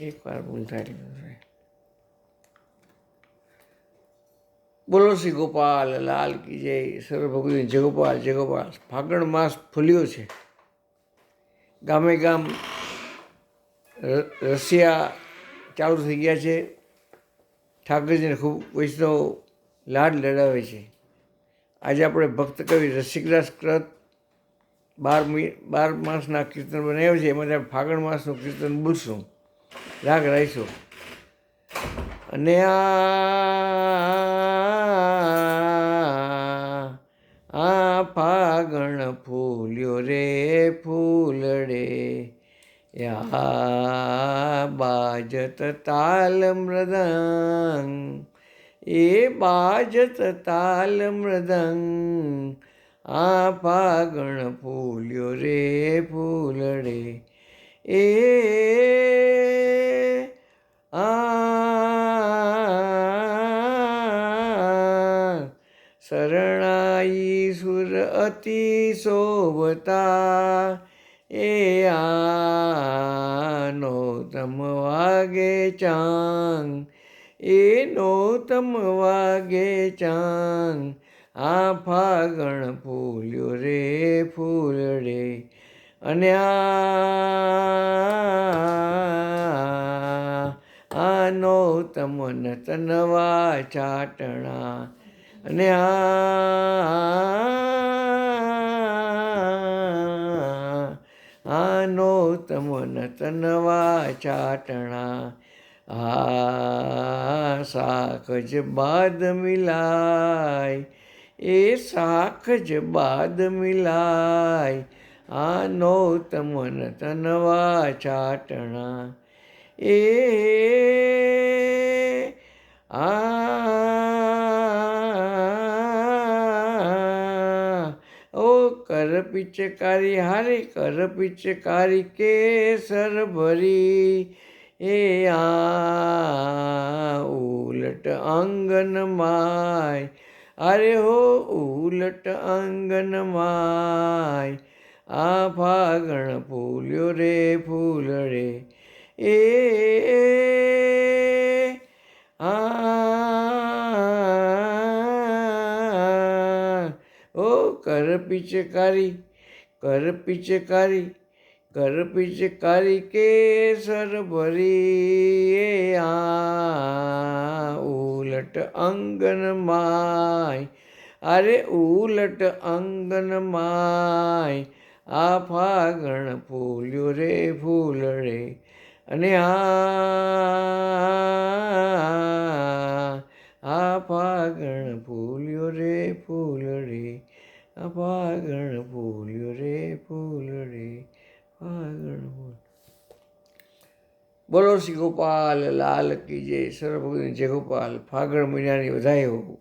એકવાર ભૂલ થાય બોલો શ્રી ગોપાલ, લાલ કી જય સર્વભગવી જગોપાલ જગોપાલ ફાગણ માસ ફૂલ્યો છે. ગામે ગામ ર- રશિયા ચાલુ થઈ ગયા છે. ઠાકરજીને ખૂબ વૈષ્ણવ લાડ લડાવે છે. આજે આપણે ભક્ત કવિ રસિકદાસ કૃત બાર મી બાર માસના કીર્તન બનાવ્યા છે. એમાં ફાગણ માસનું કીર્તન બોલશું. રાગ રાઈશું અને આ ફાગણ ફૂલ્યો રે ફૂલડે. યા બાજત તાલ મૃદંગ, એ બાજત તાલ મૃદંગ, આ ફાગણ ફૂલ્યો રે ફૂલડે. એ શરણાઈ સુર અતિ શોભતા એ આનો તમ વાગે ચાંગ એ નોતમ વાગે ચાંગ આ ફાગણ ફૂલ્યો રે ફૂલડે અને આ આનો તમન તનવા ચાટણા અને આનો તમન તનવા ચાટણા, આ શાખ જ બાદ મિલાય, એ શાખ જ બાદ મિલાય, આનો તમન તનવા ચાટણા, એ, આ કર પિચકારી, હારી કર પિચકારી, કેસર ભરી. એ આ ઉલટ આંગન માય. અરે હો, ઉલટ આંગન માય. આ ફાગણ ફૂલ્યો રે, ફૂલડે. એ કર પિચકારી કર પિચકારી કર પિચકારી કેસર ભરી આ ઉલટ અંગન માય, અરે ઉલટ અંગન માય, આ ફાગણ ફૂલ્યો રે ફૂલડે, અને આ આ ફાગણ ફૂલ્યો રે ફૂલડે આ રે ફૂલ્યો રે ફાગણ ફૂલ બોલો શ્રી ગોપાલ લાલ કી જય સર્વ જય ગોપાલ ફાગણ મહિનાની વધાઈ હોવું